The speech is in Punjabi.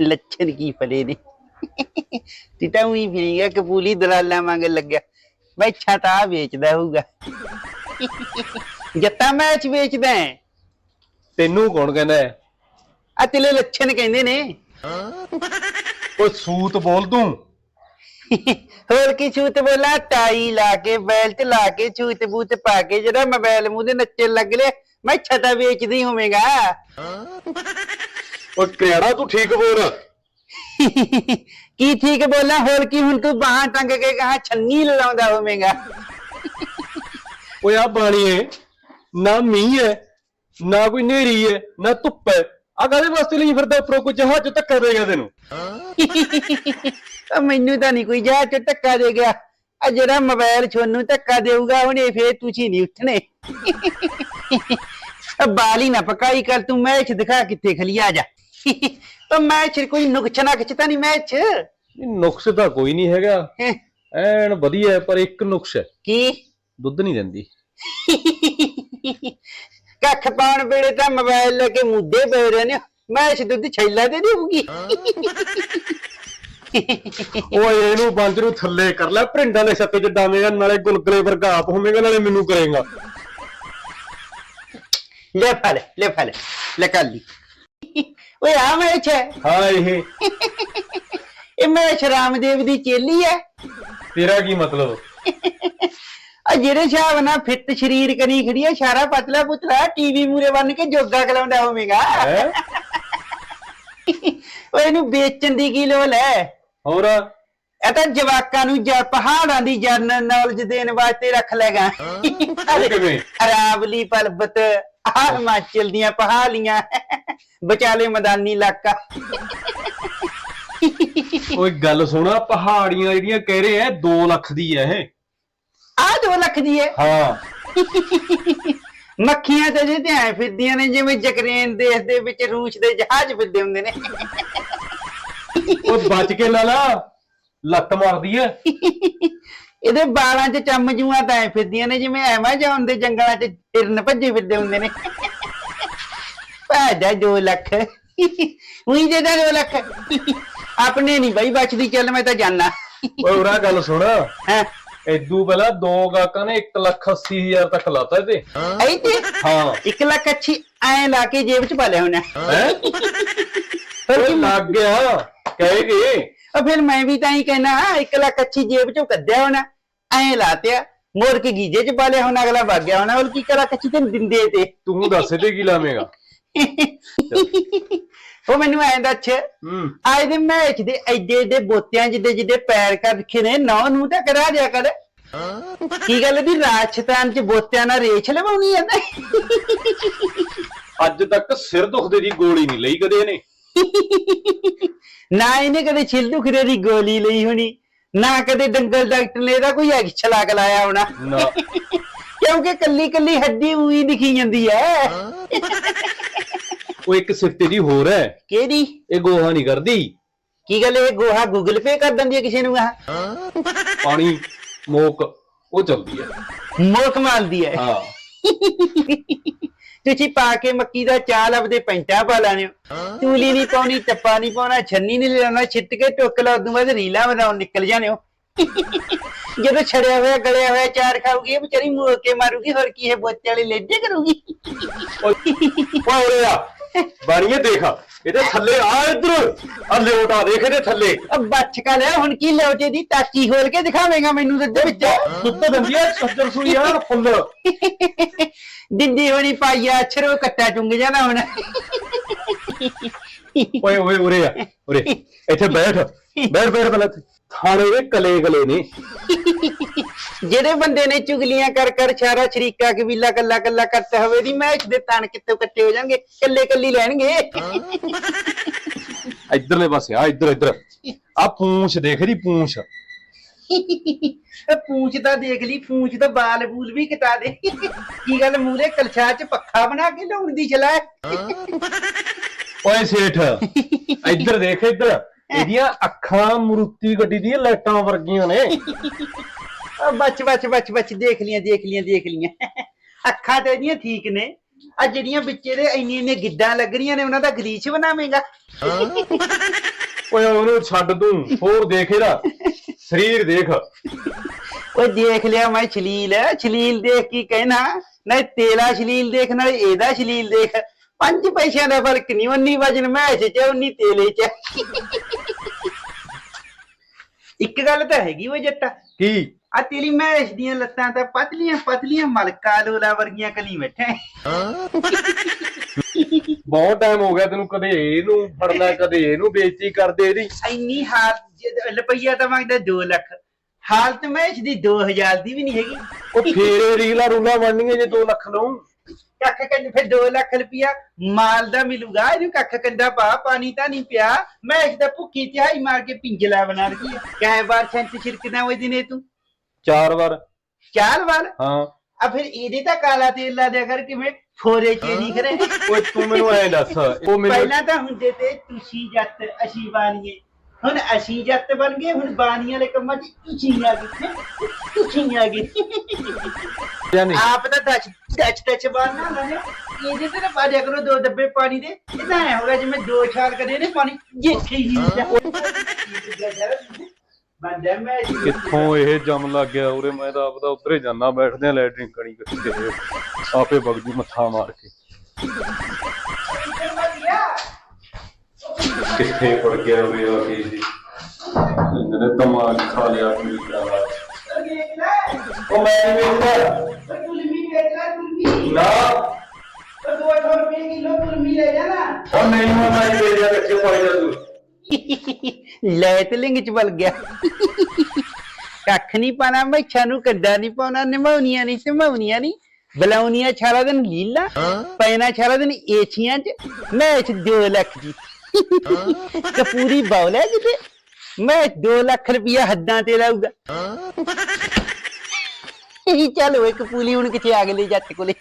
ਲੱਛਣ ਕੀ ਫਲੇ ਨੇ? ਟਿਟਾ ਉਹੀ ਫਿਰੇਗਾ ਕਪੂਲੀ ਦਲਾਲਾਂ ਮੰਗ ਲੱਗਿਆ। ਤਾਂ ਆਹ ਵੇਚਦਾ ਹੋਊਗਾ। ਜੱਤਾ ਮੈਚ ਵੇਚਦਾ ਹੈ। ਤੈਨੂੰ ਕੌਣ ਕਹਿੰਦਾ ਹੈ? ਆ ਤੇਲੇ ਲੱਛਣ ਕਹਿੰਦੇ ਨੇ। ਓਏ ਸੂਤ ਬੋਲ ਤੂੰ। ਹੋਰ ਕੀ ਛੂਤ ਬੋਲਾ? ਟਾਈ ਲਾ ਕੇ ਬੈਲਟ ਲਾ ਕੇ ਛੂਤ ਬੂਤ ਪਾ ਕੇ ਜਿਹੜਾ ਮੋਬਾਈਲ ਮੂੰਹ ਦੇ ਨੱਚਣ ਲੱਗ ਲਿਆ ਮੈਂ ਛਤਾ ਵੇਚਦੀ ਹੋਵੇਂਗਾ। ਓਏ ਕਿਹੜਾ ਤੂੰ ਠੀਕ ਬੋਲ? ਕੀ ਠੀਕ ਬੋਲਾ? ਹੋਰ ਕੀ ਹੁਣ ਤੂੰ ਬਾਹਾਂ ਟੰਗ ਕੇ ਕਹਾ ਛੰਨੀ ਲਾਉਂਦਾ ਹੋਵੇਂਗਾ। ਓਏ ਆ ਬਾਣੀਏ ਨਾ ਮੀਂਹ ਹੈ ਨਾ ਕੋਈ ਨੇਰੀ ਹੈ ਨਾ ਧੁੱਪ ਹੈ ਆ ਕਾਹਦੇ ਵਾਸਤੇ ਲਈ ਫਿਰਦਾ ਉੱਪਰੋਂ ਕੋਈ ਜਹਾਜ਼ ਚ ਧੱਕਾ ਦੇਗਾ ਤੈਨੂੰ? ਉਹ ਮੈਨੂੰ ਤਾਂ ਨਹੀਂ ਕੋਈ ਜਾ ਕੇ ਧੱਕਾ ਦੇ ਗਿਆ। ਆ ਜਿਹੜਾ ਮੋਬਾਈਲ ਛੋਨੂੰ ਧੱਕਾ ਦੇਊਗਾ ਉਹਨੇ ਫੇਰ ਤੁਸੀਂ ਨਹੀਂ ਉੱਠਣੇ। ਆ ਬਾਲੀ ਨਾ ਪਕਾਈ ਕਰ ਤੂੰ ਮੈਚ ਦਿਖਾ ਕਿੱਥੇ ਖਲੀ ਆ ਜਾ। ਉਹ ਮੈਚ ਕੋਈ ਨੁਕਸ ਨਾ ਖਿੱਚਤਾ ਨਹੀਂ ਮੈਚ। ਇਹ ਨੁਕਸ ਤਾਂ ਕੋਈ ਨਹੀਂ ਹੈਗਾ। ਹੈਂ, ਐਨ ਵਧੀਆ ਹੈ, ਪਰ ਇੱਕ ਨੁਕਸ ਹੈ। ਕੀ? ਦੁੱਧ ਨਹੀਂ ਦਿੰਦੀ। ਕੱਖ ਪਾਉਣ ਵੇਲੇ ਤਾਂ ਮੋਬਾਈਲ ਲੈ ਕੇ ਮੁੱਦੇ ਪਏ ਰਹੇ ਨੇ। ਮੈਚ ਦੁੱਧ ਛੈਲਾ ਦੇ ਦੇਊਗੀ ਓਏ ਇਹਨੂੰ ਬੰਦ ਨੂੰ ਥੱਲੇ ਕਰ ਲੈ ਭਰਿੰਡਾਂ ਦੇ ਛੱਤੇ ਚ ਡਾਵੇਂਗਾ ਨਾਲੇ ਗੁਲਗਲੇ ਵਰਗਾ ਆਪ ਹੋਵੇਂਗਾ ਨਾਲੇ ਮੈਨੂੰ ਕਰੇਗਾ। ਲੈ ਫੜ ਲੈ ਫੜ ਲੈ ਕਰ ਲਈ ਓਏ ਆ ਮੈਚ ਹੈ ਹਾਂ ਇਹ ਇਹ ਮੈਚ ਰਾਮਦੇਵ ਦੀ ਚੇਲੀ ਹੈ ਤੇਰਾ ਕੀ ਮਤਲਬ ਆ ਜਿਹੜੇ ਹਿਸਾਬ ਨਾਲ ਫਿੱਟ ਸਰੀਰ ਕਨੀ ਖੜੀ ਹੈ ਸਾਰਾ ਪਤਲਾ ਪੁਤਲਾ ਟੀਵੀ ਮੂਰੇ ਬੰਨ ਕੇ ਜੋਗਾ ਕਲਾਉਂਦਾ ਹੋਵੇਗਾ ਹੈ ਓਏ ਇਹਨੂੰ ਵੇਚਣ ਦੀ ਕੀ ਲੋੜ ਹੈ ਹੋਰ ਇਹ ਤਾਂ ਜਵਾਕਾਂ ਨੂੰ ਜਾਂ ਪਹਾੜਾਂ ਦੀ ਜਨਰਲ ਨੌਲੇਜ ਦੇਣ ਵਾਸਤੇ ਰੱਖ ਲੈਗਾ ਉਹ ਕਿਵੇਂ ਅਰਾਵਲੀ ਪਰਬਤ ਆਹ ਹਿਮਾਚਲ ਦੀਆਂ ਪਹਾੜੀਆਂ। ਵਿਚਾਲੇ ਮੈਦਾਨੀ ਇਲਾਕਾ। ਓਏ ਗੱਲ ਸੁਣਾ ਪਹਾੜੀਆਂ ਜਿਹੜੀਆਂ ਕਹਿ ਰਹੇ ਐ 2 ਲੱਖ ਦੀ ਐ ਇਹ। ਆਹ 2 ਲੱਖ ਦੀ ਹੈ ਹਾਂ। ਮੱਖੀਆਂ ਤੇ ਜਿਹਦੇ ਐ ਫਿਰਦੀਆਂ ਨੇ ਜਿਵੇਂ ਜਕਰੇਨ ਦੇਸ਼ ਦੇ ਵਿੱਚ ਰੂਸ ਦੇ ਜਹਾਜ਼ ਫਿਰਦੇ ਹੁੰਦੇ ਨੇ। ਉਹ ਬਚ ਕੇ ਲਾ ਲਾ ਲੱਤ ਮਾਰਦੀ ਐ। ਇਹਦੇ ਬਾਲਾਂ 'ਚ ਚਮਜੂਆਂ ਤਾਂ ਐ ਫਿਰਦੀਆਂ ਨੇ ਜਿਵੇਂ ਐਮਾਜ਼ੋਨ ਦੇ ਜੰਗਲਾਂ 'ਚ ਹਿਰਨ ਭੱਜੇ ਫਿਰਦੇ ਹੁੰਦੇ ਨੇ। ਭਾਜਾ 2 ਲੱਖ। ਉਹੀ ਦੇ ਦਾ 2 ਲੱਖ। ਆਪਣੇ ਨਹੀਂ ਬਾਈ ਬਚਦੀ ਚੱਲ ਮੈਂ ਤਾਂ ਜਾਣਾ ਓਏ ਉਰਾ ਗੱਲ ਸੁਣ। ਹਾਂ? ਐਦੂ ਪਹਿਲਾਂ ਦੋ ਗਾਕਾਂ ਨੇ 1 ਲੱਖ 80 ਹਜ਼ਾਰ ਤੱਕ ਲਾਤਾ ਇਹਦੇ। ਐ ਤੇ? ਹਾਂ। 1 ਲੱਖ ਅੱਛੀ ਐ ਲਾ ਕੇ ਜੇਬ 'ਚ ਪਾ ਲਿਆ ਹੋਣਾ ਹੈ? ਓਏ ਲੱਗ ਗਿਆ। ਕਹੇਗੇ ਉਹ ਫਿਰ ਮੈਂ ਵੀ ਤਾਂ ਹੀ ਕਹਿਣਾ 1 ਲੱਖ ਅੱਛੀ ਜੇਬ 'ਚੋਂ ਕੱਢਿਆ ਹੋਣਾ ਐ ਲਾਤਿਆ ਮੋਰ ਕੇ ਗੀਜੇ 'ਚ ਪਾ ਲਿਆ ਹੋਣਾ ਅਗਲਾ ਵਗ ਗਿਆ ਹੋਣਾ ਉਹ ਕੀ ਕਰਾ ਕੱਚੀ ਤੇ ਦਿੰਦੇ ਤੇ। ਤੂੰ ਦੱਸ ਤੇ ਕੀ ਲਾਵੇਂਗਾ? ਉਹ ਮੈਨੂੰ ਐਂ ਦੱਸ ਹੂੰ। ਆਏ ਦੇ ਮੈਚ ਦੇ ਐਡੇ ਐਡੇ ਬੋਤਿਆਂ ਜਿੱਡੇ ਜਿੱਡੇ ਪੈਰ ਕਰ ਰੱਖੇ ਨੇ ਨੌ ਨੂੰ ਤਾਂ ਕਰਾ ਦਿਆ ਕਰ। ਕੀ ਗੱਲ ਦੀ ਰਾਜਸਥਾਨ ਚ ਬੋਤਿਆਂ ਨਾਲ ਰੇਛ ਲਵਾਉਣੀ ਆ? ਨਾ ਅੱਜ ਤੱਕ ਸਿਰ ਦੁਖਦੇ ਦੀ ਗੋਲੀ ਨਹੀਂ ਲਈ ਕਦੇ ਇਹਨੇ। ਨਾ ਇਹਨੇ ਕਦੇ ਛਿਲ ਦੁਖਰੇ ਦੀ ਗੋਲੀ ਲਈ ਹੋਣੀ ਨਾ ਕਦੇ ਡੰਗਲ ਡਾਕਟਰ ਨੇ ਇਹਦਾ ਕੋਈ ਐਕ ਛਲਾਕ ਲਾਇਆ ਹੋਣਾ। ਨਾ। ਕਿਉਂਕਿ ਕੱਲੀ ਕੱਲੀ ਹੱਡੀ ਉਹੀ ਦਿਖੀ ਜਾਂਦੀ ਐ। ਉਹ ਇੱਕ ਸਿਫਤੇ ਦੀ ਹੋਰ ਹੈ ਕਿਹਦੀ ਇਹ ਗੋਹਾ ਨਹੀਂ ਕਰਦੀ। ਕੀ ਗੱਲ ਇਹ ਗੋਹਾ ਗੂਗਲ ਪੇ ਕਰ ਦਿੰਦੀ ਹੈ ਕਿਸੇ ਨੂੰ ਆ ਪਾਣੀ ਮੋਕ ਉਹ ਚੱਲਦੀ ਹੈ ਮੋਕ ਮਾਲਦੀ ਐ। ਹਾਂ। ਤੁਸੀਂ ਪਾ ਕੇ ਮੱਕੀ ਦਾ ਚਾਲ ਆਪਦੇ ਪੈਂਟਾ ਪਾ ਲੈਣੇ ਚੂਲੀ ਨਹੀਂ ਪਾਉਣੀ ਟੱਪਾ ਨਹੀਂ ਪਾਉਣਾ ਛੰਨੀ ਨਹੀਂ ਲਾਉਣਾ ਛਿੱਟ ਕੇ ਟੁੱਕ ਲਾ ਉਦੋਂ ਬਾਅਦ ਰੀਲਾ ਬਣਾਉਣ ਨਿਕਲ ਜਾਣੇ ਹੋ। ਜਦੋਂ ਛੜਿਆ ਹੋਇਆ ਗਲਿਆ ਹੋਇਆ ਚਾਰ ਖਾਊਗੀ ਇਹ ਵਿਚਾਰੀ ਮੂੰਹ ਕੇ ਮਾਰੂਗੀ ਹੋਰ ਕੀ ਇਹ ਬੋਤੇ ਵਾਲੀ ਲੇਡੇ ਕਰੂਗੀ। ਓਏ ਆ। ਬਾਣੀਏ ਦੇਖ ਇਹਦੇ ਥੱਲੇ ਆ ਇੱਧਰ। ਆ ਲਿਓਟਾ ਦੇਖ ਇਹਦੇ ਥੱਲੇ। ਅਬ ਬੱਚ ਕਾ ਲਿਆ ਹੁਣ ਕੀ ਲਿਓਟੇ ਦੀ ਤਾਕੀ ਖੋਲ ਕੇ ਦਿਖਾਵੇਂਗਾ ਮੈਨੂੰ ਤੇ ਵਿੱਚ। ਦੁੱਧ ਦਿੰਦੀ ਆ ਸੱਜਰ ਸੂਈ ਆ ਫੁੱਲ। ਦਿੰਦੀ ਹੋਣੀ ਪਾਈਆ ਅਛਰੋ ਕੱਟਾ ਚੁੰਗ ਜਾਣਾ ਹੁਣ। ਓਏ ਓਏ ਉਰੇ ਆ ਉਰੇ। ਇੱਥੇ ਬੈਠ ਬੈਠ ਬੈਠ ਪਹਿਲਾਂ ਇੱਥੇ। ਥਾਣੇ ਦੇ ਕਲੇ ਕਲੇ ਨੇ। ਜਿਹੜੇ ਬੰਦੇ ਨੇ ਚੁਗਲੀਆਂ ਕਰ ਕਰ ਸਾਰਾ ਸ਼ਰੀਕਾ ਕਬੀਲਾ ਕੱਲਾ ਕੱਲਾ ਕਰਤਾ ਹੋਵੇ ਦੀ ਮੈਚ ਦੇ ਤਣ ਕਿੱਥੋਂ ਕੱਟੇ ਹੋ ਜਾਣਗੇ? ਕੱਲੇ ਕੱਲੀ ਲੈਣਗੇ? ਇੱਧਰਲੇ ਪਾਸੇ ਆ ਇੱਧਰ ਇੱਧਰ। ਆ ਪੂੰਛ ਦੇਖ ਦੀ ਪੂੰਛ। ਇਹ ਪੂੰਛ ਤਾਂ ਦੇਖ ਲਈ ਪੂੰਛ ਤਾਂ ਬਾਲ ਬੂਲ ਵੀ ਕਟਾ ਦੇ। ਕੀ ਗੱਲ ਮੂਰੇ ਕਲਛਾ ਚ ਪੱਖਾ ਬਣਾ ਕੇ ਲਾਉਣ ਦੀ ਚਲਾ ਓਏ ਸੇਠ ਇੱਧਰ ਦੇਖ ਇੱਧਰ। ਇਹਦੀਆਂ ਅੱਖਾਂ ਮਰੂਤੀ ਗੱਡੀ ਦੀਆਂ ਲਾਈਟਾਂ ਵਰਗੀਆਂ ਨੇ। ਬੱਚ ਬੱਚ ਬੱਚ ਬੱਚ ਦੇਖ ਲੀਆਂ ਦੇਖ ਲੀਆਂ ਦੇਖ ਲੀਆਂ। ਅੱਖਾਂ ਤੇ ਇਹਦੀਆਂ ਠੀਕ ਨੇ। ਆ ਜਿਹੜੀਆਂ ਵਿੱਚੇ ਦੇ ਇੰਨੀਆਂ ਇੰਨੀਆਂ ਗਿੱਡਾਂ ਲੱਗ ਰਹੀਆਂ ਨੇ ਉਹਨਾਂ ਦਾ ਗਲੀਚ ਬਣਾਵੇਂਗਾ। ਓਏ ਉਹਨੂੰ ਛੱਡ ਤੂੰ ਹੋਰ ਦੇਖ ਇਹਦਾ। ਸਰੀਰ ਦੇਖ। ਉਹ ਦੇਖ ਲਿਆ ਮੈਂ ਛਲੀਲ ਛਲੀਲ ਦੇਖ ਕੀ ਕਹਿਣਾ? ਨਾ ਤੇਲਾ ਛਲੀਲ ਦੇਖ ਨਾਲ ਇਹਦਾ ਛਲੀਲ ਦੇਖ। ਪੰਜ ਪੈਸਿਆਂ ਦਾ ਫ਼ਰਕ ਨਹੀਂ ਉਨੀ ਵਜਨ ਮੈਚ ਚ ਉਨੀ ਤੇਲੇ ਚ। ਇੱਕ ਗੱਲ ਤਾਂ ਹੈਗੀ ਉਹ ਜੱਟਾ। ਕੀ? ਆ ਤੇਰੀ ਮੈਚ ਦੀਆਂ ਲੱਤਾਂ ਤਾਂ ਪਤਲੀਆਂ ਪਤਲੀਆਂ ਮਲਕਾ ਲੋਲਾ ਵਰਗੀਆਂ ਕਲੀ ਬੈਠੇ ਬਹੁਤ ਟਾਈਮ ਹੋ ਗਿਆ ਤੈਨੂੰ ਕਦੇ ਇਹਨੂੰ ਫੜਨਾ ਕਦੇ ਇਹਨੂੰ ਬੇਇੱਜ਼ਤੀ ਕਰਦੇ ਇਹਦੀ। ਇੰਨੀ ਹਾਲਤ ਰੁਪਈਆ ਤਾਂ ਮੰਗਦਾ 2 ਲੱਖ। ਹਾਲਤ ਮੈਚ ਦੀ 2000 ਦੀ ਵੀ ਨਹੀਂ ਹੈਗੀ। ਉਹ ਫੇਰੇ ਰੀਲਾ ਰੂਲਾ ਬਣਨੀਆਂ ਜੇ 2 ਲੱਖ ਲਊ। ਕੱਖ ਕੰਨ ਫਿਰ 2 ਲੱਖ ਰੁਪਿਆ ਮਾਲ ਦਾ ਮਿਲੂਗਾ ਇਹਨੂੰ ਕੱਖ ਕੰਡਾ ਪਾ ਪਾਣੀ ਤਾਂ ਨਹੀਂ ਪਿਆ। ਮੈਂ ਇਸ ਦਾ ਭੁੱਖੀ ਤਿਹਾਈ ਮਾਰ ਕੇ ਪਿੰਜਲਾ ਬਣਾ ਰਹੀ ਕਹੇ ਵਾਰ ਛੰਤ ਛਿੜਕਦਾ ਹੋਏ ਦਿਨੇ ਤੂੰ? ਚਾਰ ਵਾਰ। ਚਾਰ ਵਾਰ? ਹਾਂ। ਆ ਫਿਰ ਇਹਦੇ ਤਾਂ ਕਾਲਾ ਤੇਲ ਲਾ ਦਿਆ ਕਰ ਕਿਵੇਂ? ਫੋਰੇ ਚ ਨਹੀਂ ਕਰੇ। ਓਏ ਤੂੰ ਮੈਨੂੰ ਐਂ ਦੱਸ ਉਹ ਮੈਨੂੰ ਪਹਿਲਾਂ ਤਾਂ ਹੁੰਦੇ ਤੇ ਤੁਸੀਂ ਜੱਟ ਅਸੀਂ ਬਾਣੀਏ ਹੁਣ ਅਸੀਂ ਜੱਟ ਬਣ ਗਏ ਹੁਣ ਬਾਣੀਆਂ ਵਾਲੇ ਕੰਮਾਂ 'ਚ ਤੁਸੀਂ ਆ ਗਏ ਤੁਸੀਂ ਆ ਗਏ ਜਾਂ ਨਹੀਂ ਆਪ ਤਾਂ ਟੱਚ ਟੱਚ ਟੱਚ ਬਾਣਾ ਨਾ। ਇਹਦੇ ਤੇ ਪਾ ਦਿਆ ਕਰੋ ਦੋ ਡੱਬੇ ਪਾਣੀ ਦੇ ਇਹ ਤਾਂ ਐ ਹੋਗਾ ਜਿਵੇਂ ਦੋ ਛਾਲ ਕਦੇ ਨੇ ਪਾਣੀ। ਜਿੱਥੇ ਹੀ। ਬੰਦਾ ਮੈਂ ਕਿੱਥੋਂ ਇਹ ਜੰਮ ਲੱਗ ਗਿਆ? ਉਰੇ ਮੈਂ ਤਾਂ ਆਪਦਾ ਉਧਰੇ ਜਾਣਾ ਬੈਠਦੇ ਆ ਲੈਟਰਿੰਗ ਕਣੀ ਕਿੱਥੇ। ਆਪੇ ਬਗਦੀ ਮੱਥਾ ਮਾਰ ਕੇ। ਕਿੱਥੇ ਪੜ ਗਿਆ ਉਰੇ ਆ ਕੇ। ਜੀ ਇਹਨੇ ਦਿਮਾਗ ਖਾ ਲਿਆ ਤਰ੍ਹਾਂ ਉਹ ਮੈਂ ਨਹੀਂ ਵੇਖਦਾ। ਨਾ। ਉਹ ਨਹੀਂ ਮੈਂ ਨਹੀਂ ਵੇਖਦਾ ਕਿੱਥੇ ਪੜ ਗਿਆ ਤੂੰ। ਲੈ ਤੇ ਲਿੰਗ ਚ ਬਲ ਗਿਆ। ਕੱਖ ਨਹੀਂ ਪਾਣਾ ਮੈਛਾ ਨੂੰ ਕੱਡਾ ਨਹੀਂ ਪਾਉਣਾ ਨਿਮਾਉਣੀਆਂ ਨਹੀਂ ਨਿਮਾਉਣੀਆਂ ਨਹੀਂ। ਬਲਾਉਣੀਆਂ ਸਾਰਾ ਦਿਨ ਲੀਲਾ ਪੈਣਾ ਸਾਰਾ ਦਿਨ ਏਛੀਆਂ ਚ। ਮੈਚ 2 ਲੱਖ ਦੀ। ਕਪੂਰੀ ਬੌਲ ਹੈ ਕਿਤੇ? ਮੈਂ 2 ਲੱਖ ਰੁਪਇਆ ਹੱਦਾਂ ਤੇ ਲਾਊਗਾ। ਇਹੀ ਚੱਲ ਓਏ ਕਪੂਲੀ ਹੁਣ ਕਿੱਥੇ ਆ ਗਏ ਜੱਟ ਕੋਲੇ।